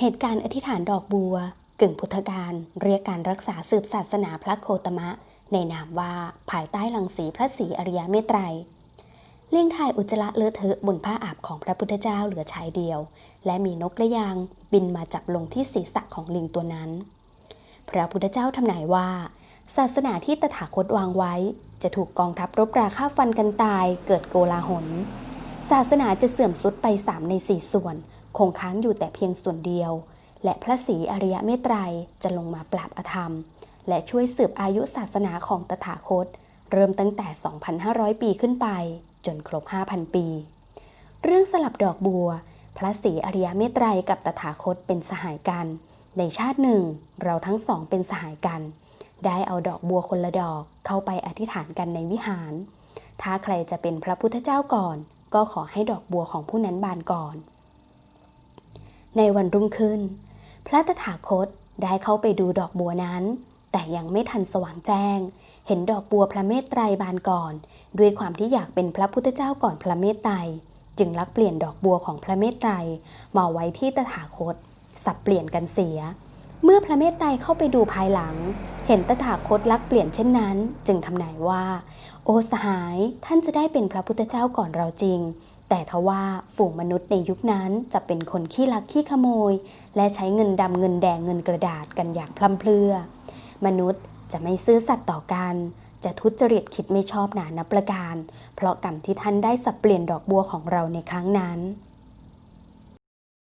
เหตุการณ์อธิษฐานดอกบัว กึ่งพุทธการเรียกการรักษาสืบศาสนาพระโคตมะ ในนามว่าภายใต้ลังสีพระศรีอริยเมตไตรเลี่ยงถ่ายอุจจาระเลอะเทอะบนผ้าอาบของพระพุทธเจ้าเหลือชายเดียว และมีนกกระยางบินมาจับลงที่ศีรษะของลิงตัวนั้น พระพุทธเจ้าทำนายว่า ศาสนาที่ตถาคตวางไว้ จะถูกกองทัพรบราฆ่าฟันกันตายเกิดโกลาหล ศาสนาจะเสื่อมสุดไปสามในสี่ส่วน คงค้างอยู่แต่เพียงส่วนเดียว และพระศรีอริยเมตไตรยจะลงมาปราบอธรรม และช่วยสืบอายุศาสนาของตถาคต เริ่มตั้งแต่ 2,500 ปีขึ้นไป จนครบ 5,000 ปี เรื่องสลับดอกบัว พระศรีอริยเมตไตรยกับตถาคตเป็นสหายกัน ในชาติหนึ่ง เราทั้งสองเป็นสหายกัน ได้เอาดอกบัวคนละดอกเข้าไปอธิษฐานกันในวิหาร ถ้าใครจะเป็นพระพุทธเจ้าก่อน ก็ขอให้ดอกบัวของผู้นั้นบานก่อน ในวันรุ่งขึ้น พระตถาคตได้เข้าไปดูดอกบัวนั้น แต่ยังไม่ทันสว่างแจ้ง เห็นดอกบัวพระเมตไตรบานก่อน ด้วยความที่อยากเป็นพระพุทธเจ้าก่อนพระเมตไตรจึงลักเปลี่ยนดอกบัวของพระเมตไตรมาไว้ที่ตถาคต สับเปลี่ยนกันเสีย เมื่อพระเมตไตรเข้าไปดูภายหลัง เห็นตถาคตลักเปลี่ยนเช่นนั้น จึงทำนายว่า โอสหายท่านจะได้เป็นพระพุทธเจ้าก่อนเราจริง แต่ทว่าฝูงมนุษย์ในยุคนั้นจะเป็นคนขี้ลักขี้ขโมย และใช้เงินดำเงินแดงเงินกระดาษกันอย่างพลัมเพรื่อมนุษย์จะไม่ซื่อสัตย์ต่อกันจะทุจริตคิดไม่ชอบหนานับประการ เพราะกรรมที่ท่านได้สับเปลี่ยนดอกบัวของเราในครั้งนั้น